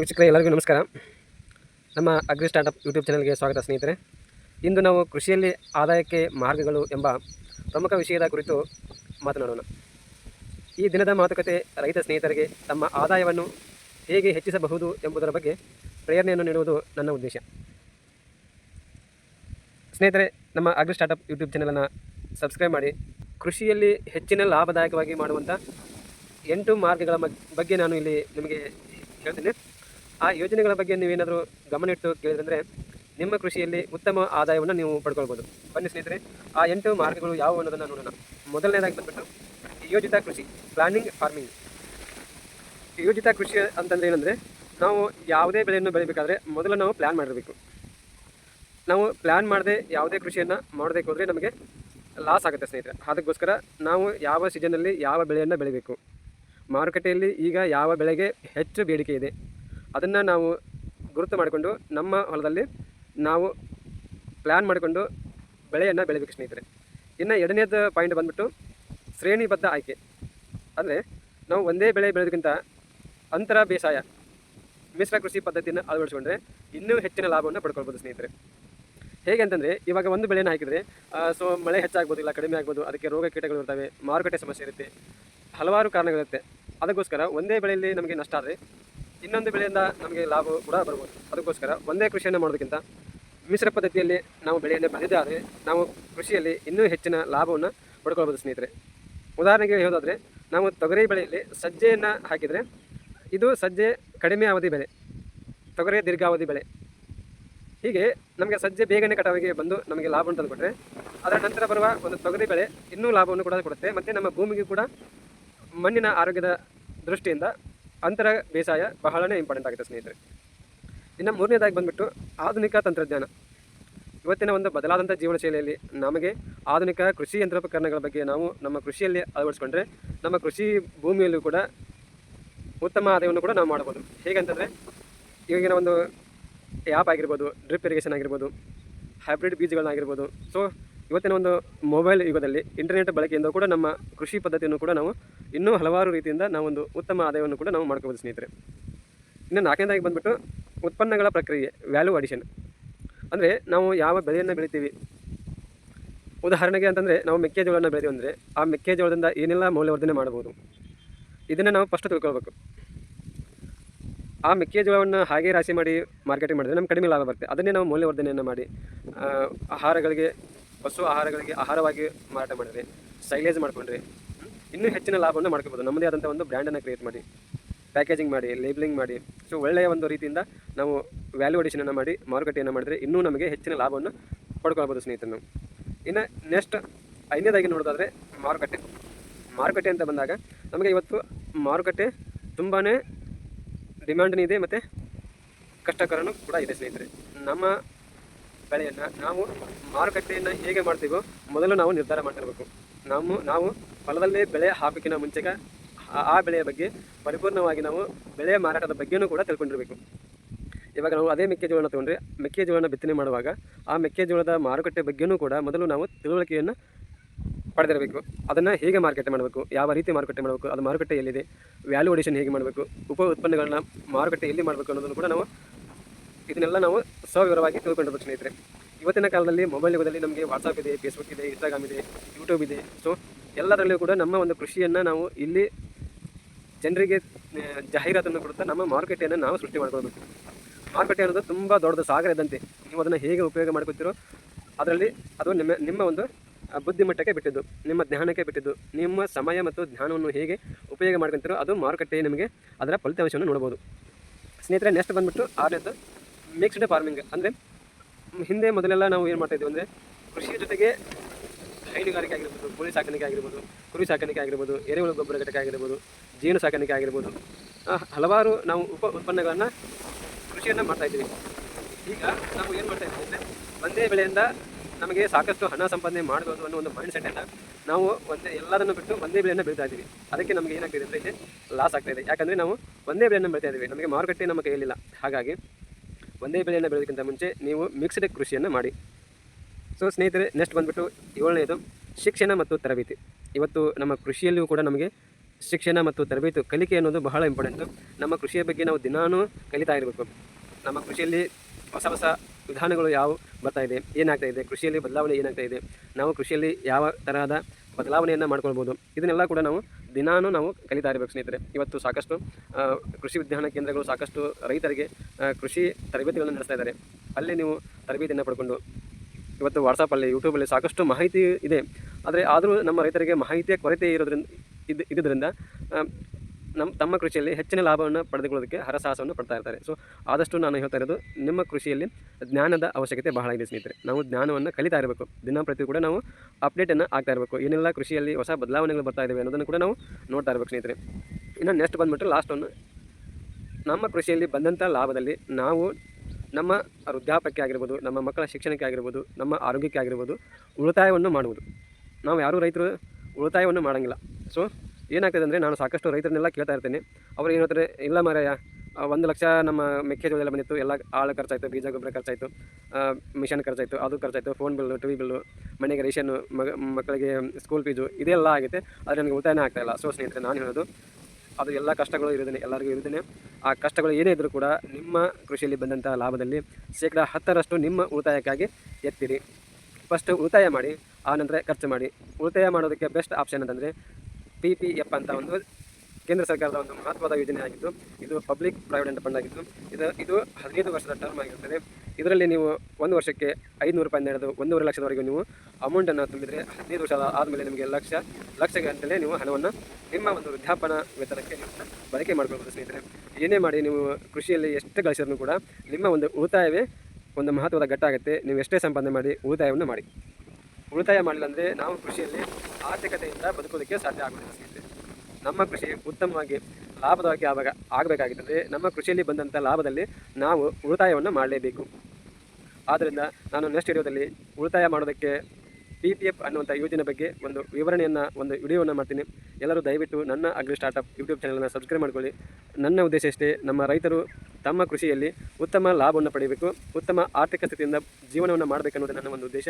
ವೀಕ್ಷಕರೇ, ಎಲ್ಲರಿಗೂ ನಮಸ್ಕಾರ. ನಮ್ಮ ಅಗ್ರಿ ಸ್ಟಾರ್ಟಪ್ ಯೂಟ್ಯೂಬ್ ಚಾನಲ್ಗೆ ಸ್ವಾಗತ ಸ್ನೇಹಿತರೆ. ಇಂದು ನಾವು ಕೃಷಿಯಲ್ಲಿ ಆದಾಯಕ್ಕೆ ಮಾರ್ಗಗಳು ಎಂಬ ಪ್ರಮುಖ ವಿಷಯದ ಕುರಿತು ಮಾತನಾಡೋಣ. ಈ ದಿನದ ಮಾತುಕತೆ ರೈತ ಸ್ನೇಹಿತರಿಗೆ ತಮ್ಮ ಆದಾಯವನ್ನು ಹೇಗೆ ಹೆಚ್ಚಿಸಬಹುದು ಎಂಬುದರ ಬಗ್ಗೆ ಪ್ರೇರಣೆಯನ್ನು ನೀಡುವುದು ನನ್ನ ಉದ್ದೇಶ. ಸ್ನೇಹಿತರೆ, ನಮ್ಮ ಅಗ್ರಿ ಸ್ಟಾರ್ಟಪ್ ಯೂಟ್ಯೂಬ್ ಚಾನಲನ್ನು ಸಬ್ಸ್ಕ್ರೈಬ್ ಮಾಡಿ, ಕೃಷಿಯಲ್ಲಿ ಹೆಚ್ಚಿನ ಲಾಭದಾಯಕವಾಗಿ ಮಾಡುವಂಥ ಎಂಟು ಮಾರ್ಗಗಳ ಬಗ್ಗೆ ನಾನು ಇಲ್ಲಿ ನಿಮಗೆ ಹೇಳ್ತೀನಿ. ಆ ಯೋಜನೆಗಳ ಬಗ್ಗೆ ನೀವೇನಾದರೂ ಗಮನ ಇಟ್ಟು ಕೇಳಿದ್ರೆ ನಿಮ್ಮ ಕೃಷಿಯಲ್ಲಿ ಉತ್ತಮ ಆದಾಯವನ್ನು ನೀವು ಪಡ್ಕೊಳ್ಬೋದು. ಬನ್ನಿ ಸ್ನೇಹಿತರೆ, ಆ ಎಂಟು ಮಾರ್ಗಗಳು ಯಾವುವು ಅನ್ನೋದನ್ನು ನೋಡೋಣ. ಮೊದಲನೇದಾಗಿ ಬಂದ್ಬಿಟ್ಟು ಯೋಜಿತ ಕೃಷಿ ಪ್ಲಾನಿಂಗ್ ಫಾರ್ಮಿಂಗ್ ಯೋಜಿತ ಕೃಷಿ ಅಂತಂದ್ರೆ ಏನಂದರೆ, ನಾವು ಯಾವುದೇ ಬೆಳೆಯನ್ನು ಬೆಳಿಬೇಕಾದ್ರೆ ಮೊದಲು ನಾವು ಪ್ಲ್ಯಾನ್ ಮಾಡಿರಬೇಕು. ನಾವು ಪ್ಲ್ಯಾನ್ ಮಾಡದೆ ಯಾವುದೇ ಕೃಷಿಯನ್ನು ಮಾಡೋದಕ್ಕೆ ಹೋದರೆ ನಮಗೆ ಲಾಸ್ ಆಗುತ್ತೆ ಸ್ನೇಹಿತರೆ. ಅದಕ್ಕೋಸ್ಕರ ನಾವು ಯಾವ ಸೀಸನಲ್ಲಿ ಯಾವ ಬೆಳೆಯನ್ನು ಬೆಳಿಬೇಕು. ಮಾರುಕಟ್ಟೆಯಲ್ಲಿ ಈಗ ಯಾವ ಬೆಳೆಗೆ ಹೆಚ್ಚು ಬೇಡಿಕೆ ಇದೆ. ಅದನ್ನು ನಾವು ಗುರುತು ಮಾಡಿಕೊಂಡು ನಮ್ಮ ಹೊಲದಲ್ಲಿ ನಾವು ಪ್ಲ್ಯಾನ್ ಮಾಡಿಕೊಂಡು ಬೆಳೆಯನ್ನು ಬೆಳಿಬೇಕು ಸ್ನೇಹಿತರೆ. ಇನ್ನು ಎರಡನೇದು ಪಾಯಿಂಟ್ ಬಂದ್ಬಿಟ್ಟು ಶ್ರೇಣಿಬದ್ಧ ಆಯ್ಕೆ. ಅಂದರೆ ನಾವು ಒಂದೇ ಬೆಳೆ ಬೆಳೆಯೋದಕ್ಕಿಂತ ಅಂತರ ಬೇಸಾಯ, ಮಿಶ್ರ ಕೃಷಿ ಪದ್ಧತಿಯನ್ನು ಅಳವಡಿಸಿಕೊಂಡ್ರೆ ಇನ್ನೂ ಹೆಚ್ಚಿನ ಲಾಭವನ್ನು ಪಡ್ಕೊಳ್ಬೋದು ಸ್ನೇಹಿತರೆ. ಹೇಗೆ ಅಂತಂದರೆ ಇವಾಗ ಒಂದು ಬೆಳೆನ ಹಾಕಿದರೆ ಸೊ ಮಳೆ ಹೆಚ್ಚಾಗ್ಬೋದು ಇಲ್ಲ ಕಡಿಮೆ ಆಗ್ಬೋದು, ಅದಕ್ಕೆ ರೋಗ ಕೀಟಗಳು ಇರ್ತವೆ, ಮಾರುಕಟ್ಟೆ ಸಮಸ್ಯೆ ಇರುತ್ತೆ, ಹಲವಾರು ಕಾರಣಗಳಿರುತ್ತೆ. ಅದಕ್ಕೋಸ್ಕರ ಒಂದೇ ಬೆಳೆಯಲ್ಲಿ ನಮಗೆ ನಷ್ಟ ಆದರೆ ಇನ್ನೊಂದು ಬೆಳೆಯಿಂದ ನಮಗೆ ಲಾಭ ಕೂಡ ಬರ್ಬೋದು. ಅದಕ್ಕೋಸ್ಕರ ಒಂದೇ ಕೃಷಿಯನ್ನು ಮಾಡೋದಕ್ಕಿಂತ ಮಿಶ್ರ ಪದ್ಧತಿಯಲ್ಲಿ ನಾವು ಬೆಳೆಯನ್ನು ಬೆಳೆದಾದರೆ ನಾವು ಕೃಷಿಯಲ್ಲಿ ಇನ್ನೂ ಹೆಚ್ಚಿನ ಲಾಭವನ್ನು ಪಡ್ಕೊಳ್ಬೋದು ಸ್ನೇಹಿತರೆ. ಉದಾಹರಣೆಗೆ ಹೇಳೋದಾದರೆ, ನಾವು ತೊಗರಿ ಬೆಳೆಯಲ್ಲಿ ಸಜ್ಜೆಯನ್ನು ಹಾಕಿದರೆ ಇದು ಸಜ್ಜೆ ಕಡಿಮೆ ಅವಧಿ ಬೆಳೆ, ತೊಗರಿ ದೀರ್ಘಾವಧಿ ಬೆಳೆ. ಹೀಗೆ ನಮಗೆ ಸಜ್ಜೆ ಬೇಗನೆ ಕಟಾವಿಗೆ ಬಂದು ನಮಗೆ ಲಾಭವನ್ನು ತಂದುಕೊಟ್ರೆ ಅದರ ನಂತರ ಬರುವ ಒಂದು ತೊಗರಿ ಬೆಳೆ ಇನ್ನೂ ಲಾಭವನ್ನು ಕೂಡ ಕೊಡುತ್ತೆ, ಮತ್ತು ನಮ್ಮ ಭೂಮಿಗೆ ಕೂಡ ಮಣ್ಣಿನ ಆರೋಗ್ಯದ ದೃಷ್ಟಿಯಿಂದ ಅಂತರ ಬೇಸಾಯ ಬಹಳನೇ ಇಂಪಾರ್ಟೆಂಟ್ ಆಗುತ್ತೆ ಸ್ನೇಹಿತರೆ. ಇನ್ನು ಮೂರನೇದಾಗಿ ಬಂದ್ಬಿಟ್ಟು ಆಧುನಿಕ ತಂತ್ರಜ್ಞಾನ. ಇವತ್ತಿನ ಒಂದು ಬದಲಾದಂಥ ಜೀವನ ಶೈಲಿಯಲ್ಲಿ ನಮಗೆ ಆಧುನಿಕ ಕೃಷಿ ಯಂತ್ರೋಪಕರಣಗಳ ಬಗ್ಗೆ ನಾವು ನಮ್ಮ ಕೃಷಿಯಲ್ಲಿ ಅಳವಡಿಸ್ಕೊಂಡ್ರೆ ನಮ್ಮ ಕೃಷಿ ಭೂಮಿಯಲ್ಲೂ ಕೂಡ ಉತ್ತಮ ಆದಾಯವನ್ನು ಕೂಡ ನಾವು ಮಾಡ್ಬೋದು. ಹೇಗಂತಂದರೆ ಈಗಿನ ಒಂದು ಆ್ಯಪ್ ಆಗಿರ್ಬೋದು ಡ್ರಿಪ್ ಇರಿಗೇಷನ್ ಆಗಿರ್ಬೋದು ಹೈಬ್ರಿಡ್ ಬೀಜಗಳನ್ನಾಗಿರ್ಬೋದು. ಸೊ ಇವತ್ತಿನ ಒಂದು ಮೊಬೈಲ್ ಯುಗದಲ್ಲಿ ಇಂಟರ್ನೆಟ್ ಬಳಕೆಯಿಂದ ಕೂಡ ನಮ್ಮ ಕೃಷಿ ಪದ್ಧತಿಯನ್ನು ಕೂಡ ನಾವು ಇನ್ನೂ ಹಲವಾರು ರೀತಿಯಿಂದ ನಾವೊಂದು ಉತ್ತಮ ಆದಾಯವನ್ನು ಕೂಡ ನಾವು ಮಾಡ್ಕೋಬೋದು ಸ್ನೇಹಿತರೆ. ಇನ್ನು ನಾಲ್ಕನೇದಾಗಿ ಬಂದುಬಿಟ್ಟು ಉತ್ಪನ್ನಗಳ ಪ್ರಕ್ರಿಯೆ ವ್ಯಾಲ್ಯೂ ಅಡಿಷನ್ ಅಂದರೆ ನಾವು ಯಾವ ಬೆಳೆಯನ್ನು ಬೆಳಿತೀವಿ? ಉದಾಹರಣೆಗೆ ಅಂತಂದರೆ ನಾವು ಮೆಕ್ಕೆಜೋಳನ ಬೆಳಿತೀವಿ ಅಂದರೆ ಆ ಮೆಕ್ಕೆಜೋಳದಿಂದ ಏನೆಲ್ಲ ಮೌಲ್ಯವರ್ಧನೆ ಮಾಡ್ಬೋದು ಇದನ್ನು ನಾವು ಫಸ್ಟ್ ತಿಳ್ಕೊಳ್ಬೇಕು. ಆ ಮೆಕ್ಕೆಜೋಳವನ್ನು ಹಾಗೆ ರಾಶಿ ಮಾಡಿ ಮಾರ್ಕೆಟಿಂಗ್ ಮಾಡಿದ್ರೆ ನಮ್ಗೆ ಕಡಿಮೆ ಲಾಭ ಬರುತ್ತೆ. ಅದನ್ನೇ ನಾವು ಮೌಲ್ಯವರ್ಧನೆಯನ್ನು ಮಾಡಿ ಆಹಾರಗಳಿಗೆ ಪಶು ಆಹಾರಗಳಿಗೆ ಆಹಾರವಾಗಿ ಮಾರಾಟ ಮಾಡಿದ್ರೆ ಸೈಲೇಜ್ ಮಾಡ್ಕೊಂಡ್ರೆ, ಇನ್ನೂ ಹೆಚ್ಚಿನ ಲಾಭವನ್ನು ಮಾಡ್ಕೋಬೋದು. ನಮ್ಮದೇ ಆದಂಥ ಒಂದು ಬ್ರ್ಯಾಂಡನ್ನು ಕ್ರಿಯೇಟ್ ಮಾಡಿ ಪ್ಯಾಕೇಜಿಂಗ್ ಮಾಡಿ ಲೇಬಲಿಂಗ್ ಮಾಡಿ. ಸೊ ಒಳ್ಳೆಯ ಒಂದು ರೀತಿಯಿಂದ ನಾವು ವ್ಯಾಲ್ಯೂ ಅಡಿಷನನ್ನು ಮಾಡಿ, ಮಾರುಕಟ್ಟೆಯನ್ನು ಮಾಡಿದರೆ ಇನ್ನೂ ನಮಗೆ ಹೆಚ್ಚಿನ ಲಾಭವನ್ನು ಪಡ್ಕೊಳ್ಬೋದು ಸ್ನೇಹಿತರು ನಾವು ಇನ್ನು ನೆಕ್ಸ್ಟ್ ಐದನೇದಾಗಿ ನೋಡೋದಾದರೆ ಮಾರುಕಟ್ಟೆ. ಮಾರುಕಟ್ಟೆ ಅಂತ ಬಂದಾಗ ನಮಗೆ ಇವತ್ತು ಮಾರುಕಟ್ಟೆ ತುಂಬಾ ಡಿಮ್ಯಾಂಡ್ನೂ ಇದೆ ಮತ್ತು ಕಷ್ಟಕರನೂ ಕೂಡ ಇದೆ ಸ್ನೇಹಿತರೆ. ನಮ್ಮ ಬೆಳೆಯನ್ನು ನಾವು ಮಾರುಕಟ್ಟೆಯನ್ನು ಹೇಗೆ ಮಾಡ್ತೀವೋ ಮೊದಲು ನಾವು ನಿರ್ಧಾರ ಮಾಡಿರಬೇಕು. ನಾವು ನಾವು ಹೊಲದಲ್ಲೇ ಬೆಳೆ ಹಾಕೋಕ್ಕಿಂತ ಮುಂಚೆಗೆ ಆ- ಬೆಳೆಯ ಬಗ್ಗೆ ಪರಿಪೂರ್ಣವಾಗಿ ನಾವು ಬೆಳೆ ಮಾರಾಟದ ಬಗ್ಗೆಯೂ ಕೂಡ ತಿಳ್ಕೊಂಡಿರಬೇಕು. ಇವಾಗ ನಾವು ಅದೇ ಮೆಕ್ಕೆಜೋಳನ ತೊಗೊಂಡ್ರೆ ಮೆಕ್ಕೆಜೋಳನ ಬಿತ್ತನೆ ಮಾಡುವಾಗ ಆ ಮೆಕ್ಕೆಜೋಳದ ಮಾರುಕಟ್ಟೆ ಬಗ್ಗೆಯೂ ಕೂಡ ಮೊದಲು ನಾವು ತಿಳುವಳಿಕೆಯನ್ನು ಪಡೆದಿರಬೇಕು. ಅದನ್ನು ಹೇಗೆ ಮಾರುಕಟ್ಟೆ ಮಾಡಬೇಕು, ಯಾವ ರೀತಿ ಮಾರುಕಟ್ಟೆ ಮಾಡಬೇಕು, ಅದು ಮಾರುಕಟ್ಟೆ ಎಲ್ಲಿದೆ ವ್ಯಾಲ್ಯೂ ಅಡಿಷನ್ ಹೇಗೆ ಮಾಡಬೇಕು, ಉಪ ಉತ್ಪನ್ನಗಳನ್ನ ಮಾರುಕಟ್ಟೆ ಎಲ್ಲಿ ಮಾಡಬೇಕು ಅನ್ನೋದನ್ನು ಕೂಡ ನಾವು ಇದನ್ನೆಲ್ಲ ನಾವು ಸವಿವರವಾಗಿ ತಿಳ್ಕೊಂಡಿರ್ಬೇಕು ಸ್ನೇಹಿತರೆ. ಇವತ್ತಿನ ಕಾಲದಲ್ಲಿ ಮೊಬೈಲ್ ಯುಗದಲ್ಲಿ ನಮಗೆ ವಾಟ್ಸಪ್ ಇದೆ ಫೇಸ್ಬುಕ್ ಇದೆ ಇನ್ಸ್ಟಾಗ್ರಾಮ್ ಇದೆ ಯೂಟ್ಯೂಬ್ ಇದೆ. ಸೊ ಎಲ್ಲದರಲ್ಲೂ ಕೂಡ ನಮ್ಮ ಒಂದು ಕೃಷಿಯನ್ನು ನಾವು ಇಲ್ಲಿ ಜನರಿಗೆ ಜಾಹೀರಾತನ್ನು ಕೊಡುತ್ತಾ ನಮ್ಮ ಮಾರುಕಟ್ಟೆಯನ್ನು ನಾವು ಸೃಷ್ಟಿ ಮಾಡ್ಕೊಳ್ಬೇಕು. ಮಾರುಕಟ್ಟೆ ಅನ್ನೋದು ತುಂಬ ದೊಡ್ಡದು, ಸಾಗರ ಇದ್ದಂತೆ. ನೀವು ಅದನ್ನು ಹೇಗೆ ಉಪಯೋಗ ಮಾಡ್ಕೊತೀರೋ ಅದರಲ್ಲಿ ಅದು ನಿಮ್ಮ ನಿಮ್ಮ ಒಂದು ಬುದ್ಧಿಮಟ್ಟಕ್ಕೆ ಬಿಟ್ಟಿದ್ದು, ನಿಮ್ಮ ಜ್ಞಾನಕ್ಕೆ ಬಿಟ್ಟಿದ್ದು, ನಿಮ್ಮ ಸಮಯ ಮತ್ತು ಜ್ಞಾನವನ್ನು ಹೇಗೆ ಉಪಯೋಗ ಮಾಡ್ಕೊತೀರೋ ಅದು ಮಾರುಕಟ್ಟೆ ನಿಮಗೆ ಅದರ ಫಲಿತಾಂಶವನ್ನು ನೋಡ್ಬೋದು. ಸ್ನೇಹಿತರೆ ನೆಕ್ಸ್ಟ್ ಬಂದುಬಿಟ್ಟು ಆರನೇದು ಮಿಕ್ಸ್ಡ್ ಫಾರ್ಮಿಂಗ್ ಅಂದರೆ ಹಿಂದೆ ಮೊದಲೆಲ್ಲ ನಾವು ಏನು ಮಾಡ್ತಾ ಇದ್ವಿ ಅಂದರೆ ಕೃಷಿ ಜೊತೆಗೆ ಹೈನುಗಾರಿಕೆ ಆಗಿರ್ಬೋದು, ಕೋಳಿ ಸಾಕಾಣಿಕೆ ಆಗಿರ್ಬೋದು, ಕುರಿ ಸಾಕಾಣಿಕೆ ಆಗಿರ್ಬೋದು, ಎರೆಹುಳು ಗೊಬ್ಬರ ಘಟಕ ಆಗಿರ್ಬೋದು, ಜೇನು ಸಾಕಾಣಿಕೆ ಆಗಿರ್ಬೋದು ಹಲವಾರು ನಾವು ಉಪ ಉತ್ಪನ್ನಗಳನ್ನು ಕೃಷಿಯನ್ನು ಮಾಡ್ತಾ ಇದ್ದೀವಿ. ಈಗ ನಾವು ಏನು ಮಾಡ್ತಾ ಇದ್ದೀವಿ ಅಂದರೆ ಒಂದೇ ಬೆಳೆಯಿಂದ ನಮಗೆ ಸಾಕಷ್ಟು ಹಣ ಸಂಪಾದನೆ ಮಾಡಬಹುದು ಅನ್ನೋ ಒಂದು ಮೈಂಡ್ ಸೆಟ್ಟನ್ನು ನಾವು ಒಂದೇ ಎಲ್ಲದನ್ನು ಬಿಟ್ಟು ಒಂದೇ ಬೆಳೆಯನ್ನು ಬೆಳೀತಾ ಇದ್ದೀವಿ. ಅದಕ್ಕೆ ನಮಗೆ ಏನಾಗ್ತಿದೆ ಅಂದರೆ ಲಾಸ್ ಆಗ್ತಾ ಇದೆ. ಯಾಕಂದರೆ ನಾವು ಒಂದೇ ಬೆಳೆಯನ್ನು ಬೆಳೀತಾ ಇದ್ದೀವಿ. ನಮಗೆ ಮಾರುಕಟ್ಟೆ ನಮ್ಮ ಕೈಯಲ್ಲಿಲ್ಲ. ಹಾಗಾಗಿ ಒಂದೇ ಬೆಳೆಯನ್ನು ಬೆಳೆಯೋದಕ್ಕಿಂತ ಮುಂಚೆ ನೀವು ಮಿಕ್ಸ್ಡ್ ಕೃಷಿಯನ್ನು ಮಾಡಿ. ಸೊ ಸ್ನೇಹಿತರೆ ನೆಕ್ಸ್ಟ್ ಬಂದುಬಿಟ್ಟು ಏಳನೇದು, ಶಿಕ್ಷಣ ಮತ್ತು ತರಬೇತಿ. ಇವತ್ತು ನಮ್ಮ ಕೃಷಿಯಲ್ಲಿಯೂ ಕೂಡ ನಮಗೆ ಶಿಕ್ಷಣ ಮತ್ತು ತರಬೇತಿ ಕಲಿಕೆ ಅನ್ನೋದು ಬಹಳ ಇಂಪಾರ್ಟೆಂಟು ನಮ್ಮ ಕೃಷಿಯ ಬಗ್ಗೆ ನಾವು ದಿನಾನೂ ಕಲಿತಾ ಇರಬೇಕು. ನಮ್ಮ ಕೃಷಿಯಲ್ಲಿ ಹೊಸ ಹೊಸ ವಿಧಾನಗಳು ಯಾವ ಬರ್ತಾ ಇದೆ, ಏನಾಗ್ತಾ ಇದೆ, ಕೃಷಿಯಲ್ಲಿ ಬದಲಾವಣೆ ಏನಾಗ್ತಾ ಇದೆ, ನಾವು ಕೃಷಿಯಲ್ಲಿ ಯಾವ ತರಹದ ಬದಲಾವಣೆಯನ್ನು ಮಾಡ್ಕೊಳ್ಬೋದು, ಇದನ್ನೆಲ್ಲ ಕೂಡ ನಾವು ದಿನಾನೂ ನಾವು ಕಲಿತಾ ಇರಬೇಕು ಸ್ನೇಹಿತರೆ. ಇವತ್ತು ಸಾಕಷ್ಟು ಕೃಷಿ ವಿಜ್ಞಾನ ಕೇಂದ್ರಗಳು ಸಾಕಷ್ಟು ರೈತರಿಗೆ ಕೃಷಿ ತರಬೇತಿಗಳನ್ನು ನಡೆಸ್ತಾ ಇದ್ದಾರೆ. ಅಲ್ಲಿ ನೀವು ತರಬೇತಿಯನ್ನು ಪಡ್ಕೊಂಡು, ಇವತ್ತು ವಾಟ್ಸಪ್ಪಲ್ಲಿ ಯೂಟ್ಯೂಬಲ್ಲಿ ಸಾಕಷ್ಟು ಮಾಹಿತಿ ಇದೆ. ಆದರೆ ಆದರೂ ನಮ್ಮ ರೈತರಿಗೆ ಮಾಹಿತಿಯ ಕೊರತೆ ಇರೋದ್ರಿಂದ, ಇದು, ಇದ್ದುದರಿಂದ ನಮ್ಮ ತಮ್ಮ ಕೃಷಿಯಲ್ಲಿ ಹೆಚ್ಚಿನ ಲಾಭವನ್ನು ಪಡೆದುಕೊಳ್ಳೋದಕ್ಕೆ ಹರಸಾಹಸವನ್ನು ಪಡ್ತಾ ಇರ್ತಾರೆ. ಸೊ ಆದಷ್ಟು ನಾನು ಹೇಳ್ತಾ ಇರೋದು, ನಿಮ್ಮ ಕೃಷಿಯಲ್ಲಿ ಜ್ಞಾನದ ಅವಶ್ಯಕತೆ ಬಹಳ ಇದೆ ಸ್ನೇಹಿತರೆ. ನಾವು ಜ್ಞಾನವನ್ನು ಕಲಿತಾ ಇರಬೇಕು. ದಿನಪ್ರತಿ ಕೂಡ ನಾವು ಅಪ್ಡೇಟನ್ನು ಆಗ್ತಾ ಇರಬೇಕು. ಏನೆಲ್ಲ ಕೃಷಿಯಲ್ಲಿ ಹೊಸ ಬದಲಾವಣೆಗಳು ಬರ್ತಾ ಇದ್ದಾವೆ ಅನ್ನೋದನ್ನು ಕೂಡ ನಾವು ನೋಡ್ತಾ ಇರಬೇಕು ಸ್ನೇಹಿತರೆ. ಇನ್ನು ನೆಕ್ಸ್ಟ್ ಬಂದುಬಿಟ್ಟು ಲಾಸ್ಟ್ ಒಂದು, ನಮ್ಮ ಕೃಷಿಯಲ್ಲಿ ಬಂದಂಥ ಲಾಭದಲ್ಲಿ ನಾವು ನಮ್ಮ ವೃದ್ಧಾಪಕ್ಕೆ ಆಗಿರ್ಬೋದು, ನಮ್ಮ ಮಕ್ಕಳ ಶಿಕ್ಷಣಕ್ಕೆ ಆಗಿರ್ಬೋದು, ನಮ್ಮ ಆರೋಗ್ಯಕ್ಕೆ ಆಗಿರ್ಬೋದು ಉಳಿತಾಯವನ್ನು ಮಾಡುವುದು ನಾವು ಯಾರೂ ರೈತರು ಉಳಿತಾಯವನ್ನು ಮಾಡೋಂಗಿಲ್ಲ. ಸೊ ಏನಾಗ್ತದೆ ಅಂದರೆ ನಾನು ಸಾಕಷ್ಟು ರೈತರನ್ನೆಲ್ಲ ಕೇಳ್ತಾ ಇರ್ತೇನೆ. ಅವ್ರು ಏನು ಹೇಳ್ತಾರೆ, ಇಲ್ಲ ಮಾರಾಯ ಒಂದು ಲಕ್ಷ ನಮ್ಮ ಮೆಕ್ಕೆಜೋಳ ಎಲ್ಲ ಬಂದಿತ್ತು, ಎಲ್ಲ ಆಳು ಖರ್ಚಾಯಿತು, ಬೀಜ, ಗೊಬ್ಬರ ಖರ್ಚಾಯಿತು ಮಿಷನ್ ಖರ್ಚಾಯಿತು, ಅದು ಖರ್ಚಾಯಿತು ಫೋನ್ ಬಿಲ್ಲು ಟಿವಿ ಬಿಲ್ಲು ಮನೆಗೆ ರೇಷನ್ನು ಮಗ, ಮಕ್ಕಳಿಗೆ ಸ್ಕೂಲ್ ಫೀಸು ಇದೆಲ್ಲ ಆಗುತ್ತೆ. ಆದರೆ ನನಗೆ ಉಳಿತಾಯನೇ ಆಗ್ತಾ ಇಲ್ಲ. ಸೊ ಸ್ನೇಹಿತರೆ, ನಾನು ಹೇಳೋದು, ಅದು ಎಲ್ಲ ಕಷ್ಟಗಳು ಇರೋದೇ ಎಲ್ಲರಿಗೂ ಇರೋದೇ ಆ ಕಷ್ಟಗಳು ಏನೇ ಇದ್ದರೂ ಕೂಡ ನಿಮ್ಮ ಕೃಷಿಯಲ್ಲಿ ಬಂದಂಥ ಲಾಭದಲ್ಲಿ ಶೇಕಡ ಹತ್ತರಷ್ಟು ನಿಮ್ಮ ಉಳಿತಾಯಕ್ಕಾಗಿ ಎತ್ತಿರಿ. ಫಸ್ಟ್ ಉಳಿತಾಯ ಮಾಡಿ ಆನಂತರ ಖರ್ಚು ಮಾಡಿ. ಉಳಿತಾಯ ಮಾಡೋದಕ್ಕೆ ಬೆಸ್ಟ್ ಆಪ್ಷನ್ ಅಂತಂದರೆ ಪಿ ಪಿ ಎಫ್ ಅಂತ ಒಂದು ಕೇಂದ್ರ ಸರ್ಕಾರದ ಒಂದು ಮಹತ್ವದ ಯೋಜನೆ ಆಗಿದ್ದು, ಇದು ಪಬ್ಲಿಕ್ ಪ್ರಾವಿಡೆಂಟ್ ಫಂಡ್ ಆಗಿದ್ದು ಇದು ಇದು ಹದಿನೈದು ವರ್ಷದ ಟರ್ಮ್ ಆಗಿರುತ್ತದೆ. ಇದರಲ್ಲಿ ನೀವು ಒಂದು ವರ್ಷಕ್ಕೆ ಐದುನೂರು ರೂಪಾಯಿ ನಡೆದು ಒಂದೂವರೆ ಲಕ್ಷದವರೆಗೂ ನೀವು ಅಮೌಂಟನ್ನು ತುಂಬಿದರೆ ಹದಿನೈದು ವರ್ಷ ಆದಮೇಲೆ ನಿಮಗೆ ಲಕ್ಷ ಲಕ್ಷ ನೀವು ಹಣವನ್ನು ನಿಮ್ಮ ಒಂದು ವೃದ್ಧಾಪನ ವೇತನಕ್ಕೆ ಬಳಕೆ ಮಾಡ್ಕೊಳ್ಬೋದು ಸ್ನೇಹಿತರೆ. ಏನೇ ಮಾಡಿ ನೀವು ಕೃಷಿಯಲ್ಲಿ ಎಷ್ಟು ಗಳಿಸಿದ್ರು ಕೂಡ ನಿಮ್ಮ ಒಂದು ಉಳಿತಾಯವೇ ಒಂದು ಮಹತ್ವದ ಘಟ್ಟ ಆಗುತ್ತೆ. ನೀವು ಎಷ್ಟೇ ಸಂಪಾದನೆ ಮಾಡಿ ಉಳಿತಾಯವನ್ನು ಮಾಡಿ. ಉಳಿತಾಯ ಮಾಡಿಲ್ಲ ಅಂದರೆ ನಾವು ಕೃಷಿಯಲ್ಲಿ ಆರ್ಥಿಕತೆಯಿಂದ ಬದುಕೋದಕ್ಕೆ ಸಾಧ್ಯ ಆಗುವುದಿಲ್ಲ ಸ್ನೇಹಿತರೆ. ನಮ್ಮ ಕೃಷಿ ಉತ್ತಮವಾಗಿ ಲಾಭದಾಯಕ ಆವಾಗ ಆಗಬೇಕಾಗಿದ್ದರೆ ನಮ್ಮ ಕೃಷಿಯಲ್ಲಿ ಬಂದಂಥ ಲಾಭದಲ್ಲಿ ನಾವು ಉಳಿತಾಯವನ್ನು ಮಾಡಲೇಬೇಕು. ಆದ್ದರಿಂದ ನಾನು ನೆಕ್ಸ್ಟ್ ವಿಡಿಯೋದಲ್ಲಿ ಉಳಿತಾಯ ಮಾಡೋದಕ್ಕೆ ಪಿ ಪಿ ಎಫ್ ಅನ್ನುವಂಥ ಯೋಜನೆ ಬಗ್ಗೆ ಒಂದು ವಿವರಣೆಯನ್ನು, ಒಂದು ವಿಡಿಯೋವನ್ನು ಮಾಡ್ತೀನಿ. ಎಲ್ಲರೂ ದಯವಿಟ್ಟು ನನ್ನ ಅಗ್ರಿ ಸ್ಟಾರ್ಟಪ್ ಯೂಟ್ಯೂಬ್ ಚಾನಲನ್ನು ಸಬ್ಸ್ಕ್ರೈಬ್ ಮಾಡ್ಕೊಳ್ಳಿ. ನನ್ನ ಉದ್ದೇಶ ಇಷ್ಟೇ, ನಮ್ಮ ರೈತರು ತಮ್ಮ ಕೃಷಿಯಲ್ಲಿ ಉತ್ತಮ ಲಾಭವನ್ನು ಪಡೆಯಬೇಕು, ಉತ್ತಮ ಆರ್ಥಿಕ ಸ್ಥಿತಿಯಿಂದ ಜೀವನವನ್ನು ಮಾಡಬೇಕನ್ನೋದು ನನ್ನ ಒಂದು ಉದ್ದೇಶ.